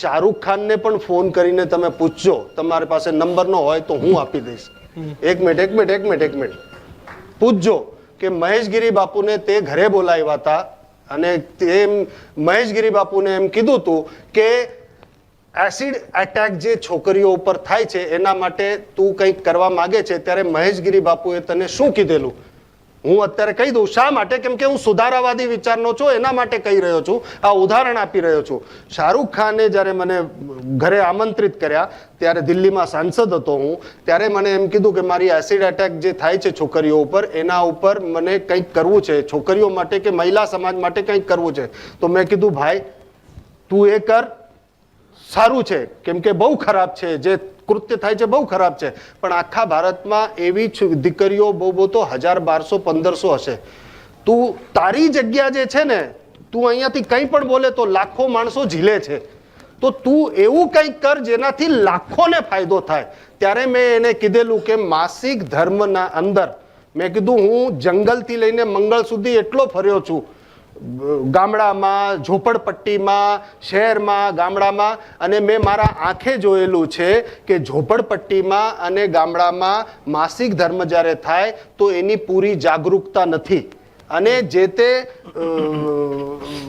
શાહરૂખ ખાનને પણ ફોન કરીને તમે પૂછજો. તમારી પાસે નંબર ન હોય તો હું આપી દઈશ. એક મિનિટ એક મિનિટ એક મિનિટ એક મિનિટ. પૂછજો કે મહેશગીરી બાપુને તે ઘરે બોલાવ્યા હતા અને તેમ મહેશગીરી બાપુને એમ કીધું હતું કે એસિડ એટેક જે છોકરીઓ ઉપર થાય છે, એના માટે તું કંઈક કરવા માગે છે, ત્યારે મહેશગીરી બાપુએ તને શું કીધેલું? હું અત્યારે કહી દઉં, શા માટે? કેમ કે હું સુધારાવાદી વિચારનો છું, એના માટે કહી રહ્યો છું, આ ઉદાહરણ આપી રહ્યો છું. શાહરૂખ ખાને જ્યારે મને ઘરે આમંત્રિત કર્યા, ત્યારે દિલ્હીમાં સાંસદ હતો હું, ત્યારે મને એમ કીધું કે મારી એસિડ એટેક જે થાય છે છોકરીઓ ઉપર, એના ઉપર મને કંઈક કરવું છે, છોકરીઓ માટે કે મહિલા સમાજ માટે કંઈક કરવું છે. તો મેં કીધું, ભાઈ, તું એ કર, સારું છે. કેમ કે બહુ ખરાબ છે જે કૃત્ય થાય છે, બહુ ખરાબ છે. પણ આખા ભારતમાં એવી દીકરીઓ બહુ બહુ તો હજાર બારસો, પંદરસો હશે. તું તારી જગ્યા જે છે ને, તું અહીંયાથી કંઈ પણ બોલે તો લાખો માણસો ઝીલે છે. તો તું એવું કંઈક કર જેનાથી લાખોને ફાયદો થાય. ત્યારે મેં એને કીધેલું કે માસિક ધર્મના અંદર, મેં કીધું હું જંગલથી લઈને મંગળ સુધી એટલો ફર્યો છું. ગામડામાં, ઝોપડપટ્ટીમાં, શહેરમાં, ગામડામાં અને મેં મારા આંખે જોયેલું છે કે ઝોપડપટ્ટીમાં અને ગામડામાં માસિક ધર્મ જ્યારે થાય તો એની પૂરી જાગરૂકતા નથી. અને જે તે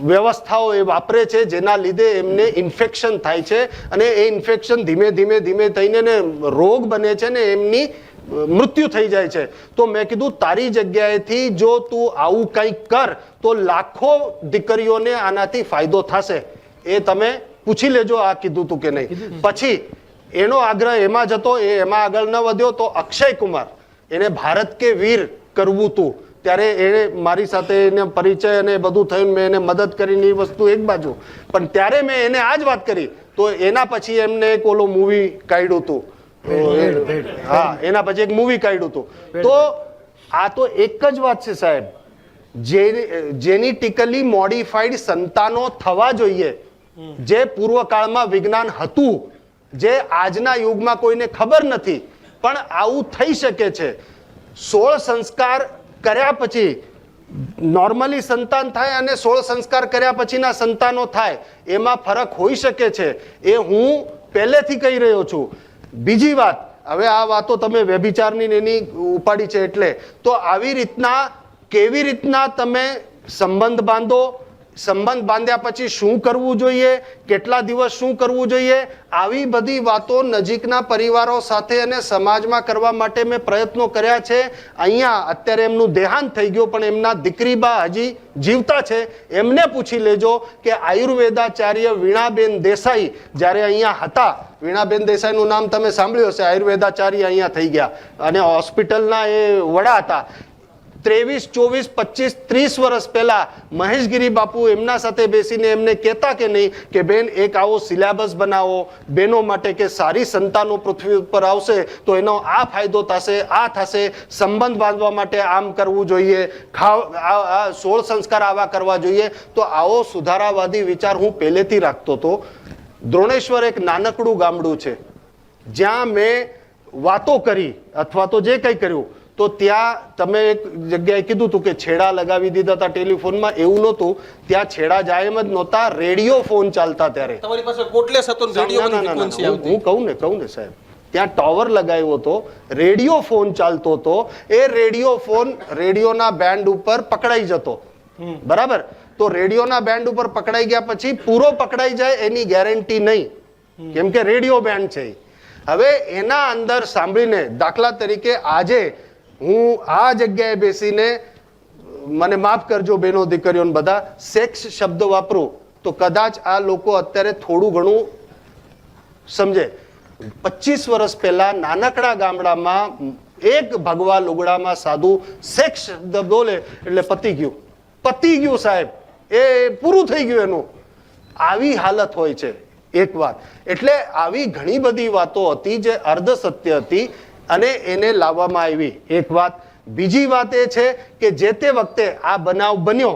વ્યવસ્થાઓ એ વાપરે છે જેના લીધે એમને ઇન્ફેક્શન થાય છે અને એ ઇન્ફેક્શન ધીમે ધીમે ધીમે થઈને ને રોગ બને છે ને એમની મૃત્યુ થઈ જાય છે. તો મેં કીધું તારી જગ્યાએથી જો તું આવું કંઈક કર તો લાખો દીકરીઓને આનાથી ફાયદો થશે. એ તમે પૂછી લેજો આ કીધું તું કે નહીં. પછી એનો આગ્રહ એમાં જતો એ એમાં આગળ ન વધ્યો તો અક્ષય કુમાર એને ભારત કે વીર કરવું તું. ત્યારે એણે મારી સાથે એને પરિચય અને બધું થયું મેં એને મદદ કરીને એ વસ્તુ એક બાજુ. પણ ત્યારે મેં એને આ જ વાત કરી. તો એના પછી એમને એક ઓલો મૂવી કાઢ્યું હતું હા એના પછી એક મૂવી કાઢ્યું હતું તો આ તો એક જ વાત છે સાહેબ. જેનેટિકલી મોડિફાઈડ સંતાનો થવા જોઈએ. જે પૂર્વકાળમાં વિજ્ઞાન હતું જે આજના યુગમાં કોઈને ખબર નથી પણ આવું થઈ શકે છે. સોળ સંસ્કાર કર્યા પછી નોર્મલી સંતાન થાય અને સોળ સંસ્કાર કર્યા પછીના સંતાનો થાય એમાં ફરક હોઈ શકે છે. એ હું પહેલેથી કહી રહ્યો છું. બીજી વાત, હવે આ વાતો તમે વ્યભિચારની એની ઉપાડી છે એટલે, તો આવી રીતના કેવી રીતના તમે સંબંધ બાંધો સંબંધ બાંધ્યા પછી શું કરવું જોઈએ? કેટલા દિવસ શું કરવું જોઈએ? આવી બધી વાતો નજીકના પરિવારો સાથે અને સમાજમાં કરવા માટે મેં પ્રયત્નો કર્યા છે. અહીંયા અત્યારે એમનું દેહાંત થઈ ગયું, પણ એમના દીકરીબા હજી જીવતા છે. એમને પૂછી લેજો કે આયુર્વેદાચાર્ય વીણાબેન દેસાઈ જ્યારે અહીંયા હતા, વીણાબેન દેસાઈનું નામ તમે સાંભળ્યું હશે, આયુર્વેદાચાર્ય અહીંયા થઈ ગયા. અને હોસ્પિટલના એ વડા હતા. ત્રેવીસ, ચોવીસ, પચીસ, ત્રીસ વર્ષ પહેલા મહેશગીરી બાપુ એમના સાથે બેસીને એમને કહેતા કે નહીં કે બેન એક આવો સિલેબસ બનાવો, બેનો માટે કે સારી સંતાનો પૃથ્વી ઉપર આવશે તો એનો આ ફાયદો થશે, આ થશે, સંબંધ બાંધવા માટે આમ કરવું જોઈએ, ખાવ સોળ સંસ્કાર આવા કરવા જોઈએ. તો આવો સુધારાવાદી વિચાર હું પહેલેથી રાખતો હતો. દ્રોણેશ્વર એક નાનકડું ગામડું છે. જ્યાં મેં વાતો કરી, અથવા તો જે કંઈ કર્યું તો ત્યાં તમે એક જગ્યાએ કીધું હતું કે છેડા લગાવી દીધા હતા ટેલિફોનમાં એવું નહોતું. ત્યાં છેડા જાય એમ જ નહોતા રેડિયો ફોન ચાલતા ત્યારે. તમારી પાસે કોટલેસ હતો હું- કહું ને કહું ને સાહેબ. ત્યાં ટાવર લગાવ્યો હતો રેડિયો ફોન ચાલતો હતો એ રેડિયો ફોન રેડિયોના બેન્ડ ઉપર પકડાઈ જતો. બરાબર? તો રેડિયોના બેન્ડ ઉપર પકડાઈ ગયા પછી પૂરો પકડાઈ જાય એની ગેરંટી નહીં. કેમ કે રેડિયો બેન્ડ છે હવે એના અંદર સાંભળીને દાખલા તરીકે આજે હું આ જગ્યાએ બેસીને મને માફ કરજો બેનો દીકરીઓને બધા, સેક્સ શબ્દ વાપરું તો કદાચ આ લોકો અત્યારે થોડું ઘણું સમજે. પચીસ વર્ષ પહેલા નાનકડા ગામડામાં એક ભગવા લુગડામાં સાધુ સેક્સ શબ્દ બોલે એટલે પતી ગયું. પતી ગયું સાહેબ. એ પૂરું થઈ ગયું એનું. આવી હાલત હોય છે. એક વાત. એટલે આવી ઘણી બધી વાતો હતી જે અર્ધ સત્ય હતી. અને એને લાવવામાં આવી. એક વાત, બીજી વાત એ છે કે જે તે વખતે આ બનાવ બન્યો,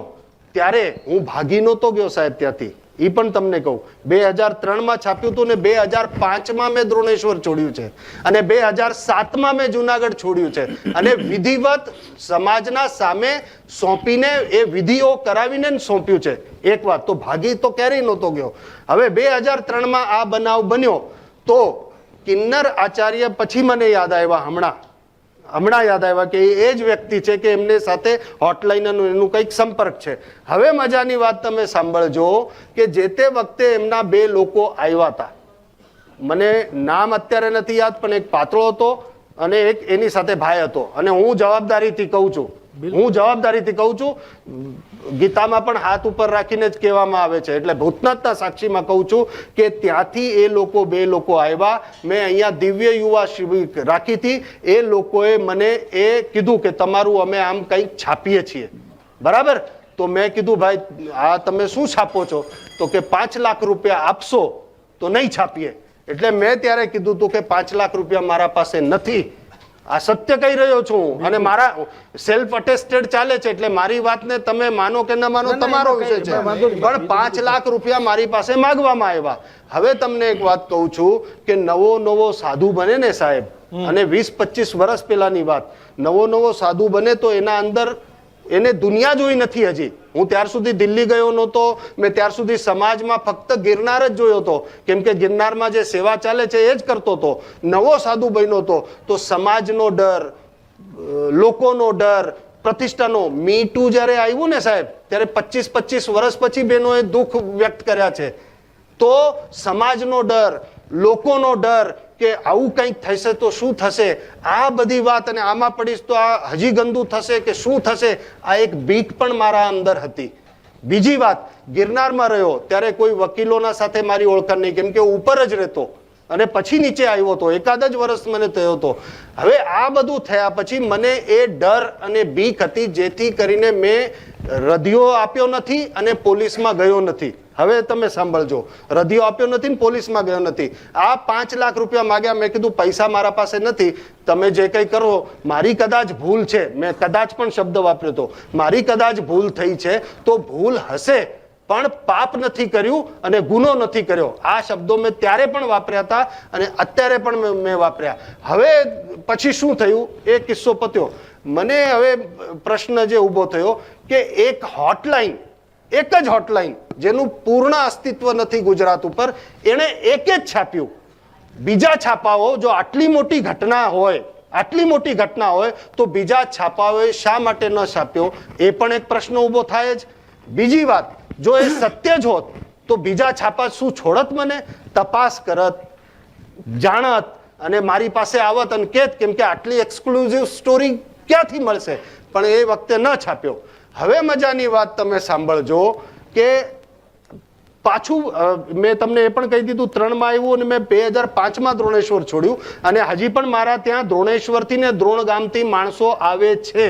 ત્યારે હું ભાગી નહોતો ગયો સાહેબ ત્યાંથી. એ પણ તમને કહું. બે હજાર ત્રણમાં છાપ્યું હતું ને બે હજાર પાંચમાં મેં દ્રોણેશ્વર છોડ્યું છે. અને બે હજાર સાતમાં મેં જુનાગઢ છોડ્યું છે. અને વિધિવત સમાજના સામે સોંપીને એ વિધિઓ કરાવીને સોંપ્યું છે. એક વાત, તો ભાગી તો ક્યારેય નહોતો ગયો. હવે બે હજાર ત્રણમાં આ બનાવ બન્યો, તો કિન્નર આચાર્ય પછી મને યાદ આવ્યા હમણાં. હમણાં યાદ આવ્યા કે એ જ વ્યક્તિ છે કે એમને સાથે હોટલાઇન એનું કંઈક સંપર્ક છે. હવે મજાની વાત તમે સાંભળજો કે જે તે વખતે એમના બે લોકો આવ્યા હતા. મને નામ અત્યારે નથી યાદ, પણ એક પાતળો હતો અને એક એની સાથે ભાઈ હતો. અને હું જવાબદારીથી કહું છું હું જવાબદારીથી કહું છું, ગીતામાં પણ હાથ ઉપર રાખીને જ કહેવામાં આવે છે. એટલે ભૂતનાથના સાક્ષીમાં કહું છું કે ત્યાંથી એ લોકો બે લોકો આવ્યા. મેં અહીંયા દિવ્ય યુવા શિબિર રાખી હતી. એ લોકોએ મને એ કીધું કે તમારું અમે આમ કંઈક છાપીએ છીએ. બરાબર? તો મેં કીધું, ભાઈ, આ તમે શું છાપો છો? તો કે, પાંચ લાખ રૂપિયા આપશો તો નહીં છાપીએ. એટલે મેં ત્યારે કીધું હતું કે, પાંચ લાખ રૂપિયા મારા પાસે નથી. આ સત્ય કહી રહ્યો છું. અને મારા સેલ્ફ અટેસ્ટેડ ચાલે છે એટલે મારી વાતને તમે માનો કે ન માનો તમારો વિષય છે. પણ પાંચ લાખ રૂપિયા મારી પાસે માગવામાં આવ્યા. હવે તમને એક વાત કહું છું કે નવો નવો સાધુ બને ને સાહેબ અને વીસ પચીસ વર્ષ પહેલાની વાત. નવો નવો સાધુ બને તો એના અંદર એને દુનિયા જોઈ નથી હજી. હું ત્યાર સુધી દિલ્હી ગયો નહોતો, મેં ત્યાર સુધી સમાજમાં ફક્ત ગિરનાર જ જોયો હતો. કેમ કે ગિરનારમાં જે સેવા ચાલે છે એ જ કરતો હતો. નવો સાધુ બન્યો હતો. તો સમાજનો ડર લોકોનો ડર, પ્રતિષ્ઠાનો મી ટુ જ્યારે આવ્યું ને સાહેબ, ત્યારે પચીસ પચીસ વર્ષ પછી બહેનોએ દુઃખ વ્યક્ત કર્યા છે. તો સમાજનો ડર, લોકોનો ડર કે આવું કંઈક થશે તો શું થશે? આ બધી વાત અને આમાં પડીશ તો આ હજી ગંદુ થશે કે શું થશે? આ એક બીક પણ મારા અંદર હતી. બીજી વાત, ગિરનારમાં રહ્યો, ત્યારે કોઈ વકીલોના સાથે મારી ઓળખાણ નહીં, કેમ કે ઉપર જ રહેતો અને પછી નીચે આવ્યો હતો એકાદ જ વર્ષ મને થયો હતો હવે આ બધું થયા પછી મને એ ડર અને બીક હતી, જેથી કરીને મેં રદિયો આપ્યો નથી અને પોલીસમાં ગયો નથી. હવે તમે સાંભળજો. રધિયો આપ્યો નથી ને પોલીસમાં ગયો નથી. આ પાંચ લાખ રૂપિયા માગ્યા, મેં કીધું પૈસા મારા પાસે નથી. તમે જે કંઈ કરો, મારી કદાચ ભૂલ છે. મેં કદાચ પણ શબ્દ વાપર્યો હતો. મારી કદાચ ભૂલ થઈ છે, તો ભૂલ હશે. પણ પાપ નથી કર્યું અને ગુનો નથી કર્યો. આ શબ્દો મેં ત્યારે પણ વાપર્યા હતા અને અત્યારે પણ મેં- વાપર્યા. હવે પછી શું થયું? એ કિસ્સો પત્યો. મને હવે પ્રશ્ન જે ઊભો થયો કે એક હોટલાઇન એક જ હોટલાઇન જેનું પૂર્ણ અસ્તિત્વ નથી ગુજરાત ઉપર, એણે એક જ છાપ્યું. બીજા છાપાઓ, જો આટલી મોટી ઘટના હોય, આટલી મોટી ઘટના હોય, તો બીજા છાપાઓએ શા માટે ન છાપ્યો? એ પણ એક પ્રશ્ન ઊભો થાય જ. બીજી વાત, જો એ સત્ય જ હોત, તો બીજા છાપા શું છોડત મને? તપાસ કરત, જાણત અને મારી પાસે આવત અને કેત કેમ કે આટલી એક્સક્લુઝિવ સ્ટોરી ક્યાંથી મળશે? પણ એ વખતે ન છાપ્યો. હવે મજાની વાત તમે સાંભળજો કે પાછું મેં તમને એ પણ કહી દીધું, ત્રણમાં આવ્યું અને મેં બે હજાર પાંચમાં દ્રોણેશ્વર છોડ્યું. અને હજી પણ મારા ત્યાં દ્રોણેશ્વરથી ને દ્રોણ ગામથી માણસો આવે છે.